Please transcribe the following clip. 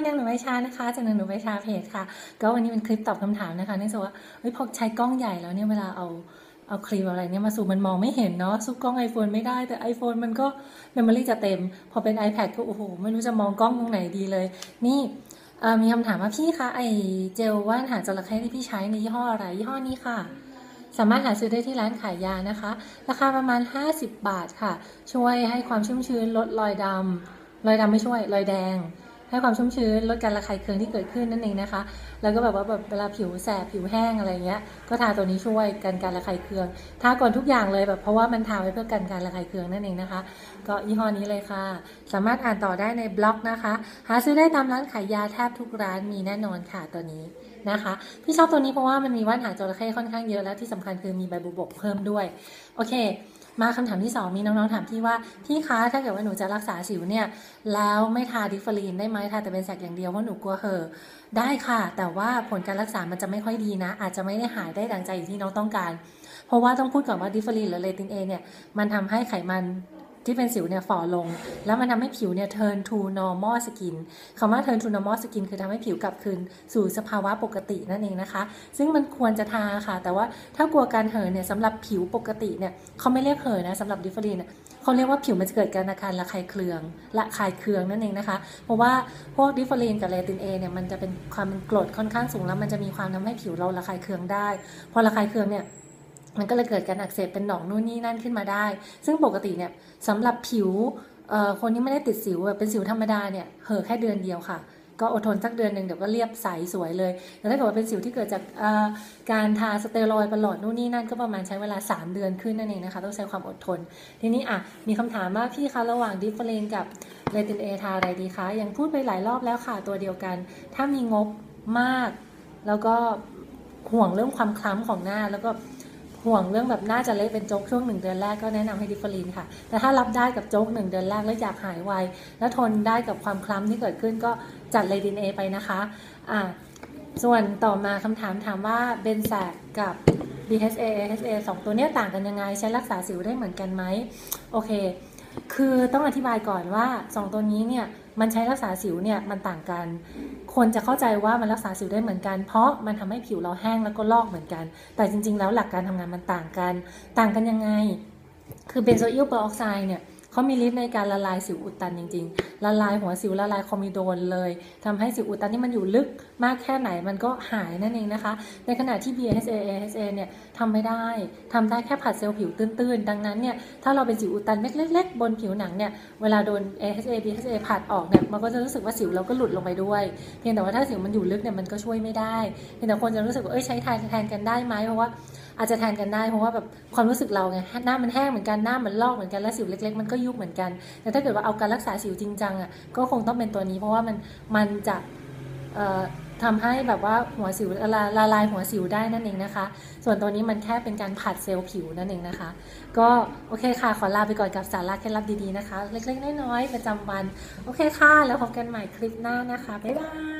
ีนางหนูใบชานะคะจากนางหนูใบชาเพจค่ะ ก็วันนี้เป็นคลิปตอบคำถามนะคะเนื่องจากว่าเฮ้ยพอใช้กล้องใหญ่แล้วเนี่ยเวลาเอาเอาคลิปอะไรเนี่ยมาซูมมันมองไม่เห็นเนาะสู้กล้อง iPhone ไม่ได้แต่ iPhone มันก็เมมโมรี่จะเต็ม พอเป็น iPad ก็โอ้โห ไม่รู้จะมองกล้องตรงไหนดีเลย นี่มีคำถามว่าพี่คะไอเจลว่านหางจระเข้ที่พี่ใช้ในยี่ห้ออะไรยี่ห้อนี้ค่ะ สามารถหาซื้อได้ที่ร้านขายยานะคะ ราคาประมาณ 50 บาทค่ะ ช่วยให้ความชุ่มชื้นลดรอยดำรอยดำไม่ช่วย รอยแดง ให้ความชุ่มชื้นลดการระคายเคืองที่เกิดขึ้นนั่นเองนะคะ แล้วก็แบบว่าแบบเวลาผิวแสบผิวแห้งอะไรเงี้ย ก็ทาตัวนี้ช่วยกันการระคายเคือง ทาก่อนทุกอย่างเลยแบบเพราะว่ามันทาไว้เพื่อกันการระคายเคืองนั่นเองนะคะ ก็ยี่ห้อนี้เลยค่ะ สามารถอ่านต่อได้ในบล็อกนะคะ หาซื้อได้ตามร้านขายยาแทบทุกร้านมีแน่นอนค่ะตัวนี้นะคะพี่ชอบตัวนี้เพราะว่ามันมีว่านหางจระเข้ค่อนข้างเยอะแล้วที่สำคัญคือมีใบบุบกเพิ่มด้วย โอเค มาคำถามที่ 2 มีน้องๆถามพี่ว่าพี่คะถ้าเกิดว่าหนูจะรักษาสิวเนี่ย แล้วไม่ทาดิฟฟลีนได้ไหมทาแต่เป็นแสกอย่างเดียวเพราะหนูกลัวเหอได้ค่ะ แต่ว่าผลการรักษามันจะไม่ค่อยดีนะ อาจจะไม่ได้หายได้ดังใจอย่างที่น้องต้องการ เพราะว่าต้องพูดก่อนว่าดิฟฟลีนหรือเลตินเอเนี่ยมันทำให้ไขมัน ที่เป็นสิวเนี่ยฝ่อลง แล้วมันทำให้ผิวเนี่ย turn to normal skin คำว่า turn to normal skin คือทำให้ผิวกลับคืนสู่สภาวะปกตินั่นเองนะคะ ซึ่งมันควรจะทาค่ะ แต่ว่าถ้ากลัวการเห่อเนี่ยสำหรับผิวปกติเนี่ยเขาไม่เรียกเห่อนะสำหรับดิฟเฟอรีนเนี่ยเขาเรียกว่าผิวมันจะเกิดการอาการระคายเคืองระคายเคืองนั่นเองนะคะ เพราะว่าพวกดิฟเฟอรีนกับเลตินเอเนี่ยมันจะเป็นความเป็นกรดค่อนข้างสูงแล้วมันจะมีความทำให้ผิวเราระคายเคืองได้ พอระคายเคืองเนี่ย มันก็เลยเกิดการอักเสบเป็นหนองนู่นนี่นั่นขึ้นมาได้ ซึ่งปกติเนี่ยสำหรับผิวคนที่ไม่ได้ติดสิวแบบเป็นสิวธรรมดาเนี่ยเห่อแค่เดือนเดียวค่ะ ก็อดทนสักเดือนหนึ่งเดี๋ยวก็เรียบใสสวยเลยแต่ถ้าเกิดว่าเป็นสิวที่เกิดจากการทาสเตียรอยด์ประหลอดนู่นนี่นั่นก็ประมาณใช้เวลา 3 เดือนขึ้นนั่นเองนะคะต้องใช้ความอดทน ทีนี้อะมีคำถามว่าพี่คะระหว่างดิฟเฟอเรนกับเลตินเอทาอะไรดีคะยังพูดไปหลายรอบแล้วค่ะตัวเดียวกัน ถ้ามีงบมาก แล้วก็ห่วงเรื่องความคล้ำของหน้าแล้วก็ ห่วงเรื่องแบบน่าจะเละเป็นโจ๊กช่วงหนึ่งเดือนแรกก็แนะนำให้ดิฟเฟอรีนค่ะ แต่ถ้ารับได้กับโจ๊กหนึ่งเดือนแรกแล้วอยากหายไว และทนได้กับความคล้ำที่เกิดขึ้นก็จัดเลดินเอไปนะคะอ่าส่วนต่อมาคำถามถามว่าเบนแซกกับ BHA AHA สองตัวเนี้ยต่างกันยังไง ใช้รักษาสิวได้เหมือนกันไหมโอเค คือต้องอธิบายก่อนว่า 2 ตัวนี้เนี่ยมันใช้รักษาสิวเนี่ยมันต่างกัน คนจะเข้าใจว่ามันรักษาสิวได้เหมือนกัน เพราะมันทำให้ผิวเราแห้งแล้วก็ลอกเหมือนกัน แต่จริง ๆ แล้วหลักการทำงานมันต่างกัน ต่างกันยังไง คือเบนโซอิลเปอร์ออกไซด์เนี่ย เขามีฤทธิ์ในการละลายสิวอุดตันจริง ๆ ละลายหัวสิวละลายคอมิโดนเลยทำให้สิวอุดตันที่มันอยู่ลึกมากแค่ไหนมันก็หายนั่นเองนะคะ ในขณะที่ BHA AHA เนี่ยทำไม่ได้ทำได้แค่ผัดเซลล์ผิวตื้นๆ ดังนั้นเนี่ยถ้าเราเป็นสิวอุดตันเม็ดเล็ก ๆ บนผิวหนังเนี่ยเวลาโดน AHA BHA ผัดออกเนี่ยมันก็จะรู้สึกว่าสิวเราก็หลุดลงไปด้วย เพียงแต่ว่าถ้าสิวมันอยู่ลึกเนี่ยมันก็ช่วยไม่ได้เพียงแต่คนจะรู้สึกว่าเอ้ยใช้ทนแทนกันได้ไหมเพราะว่า อาจจะแทนกันได้เพราะว่าแบบความรู้สึกเราไงหน้ามันแห้งเหมือนกันหน้ามันลอกเหมือนกันและสิวเล็ก ๆ มันก็ยุบเหมือนกัน แต่ถ้าเกิดว่าเอาการรักษาสิวจริงจังอะก็คงต้องเป็นตัวนี้ เพราะว่ามันมันจะเอ่อทำให้แบบว่าหัวสิวละละลายหัวสิวได้นั่นเองนะคะ ส่วนตัวนี้มันแค่เป็นการผัดเซลล์ผิวนั่นเองนะคะ ก็โอเคค่ะ ขอลาไปก่อนกับสาระเคล็ดลับดีๆนะคะ เล็กๆน้อยๆประจำวัน โอเคค่ะ แล้วพบกันใหม่คลิปหน้านะคะ บ๊ายบาย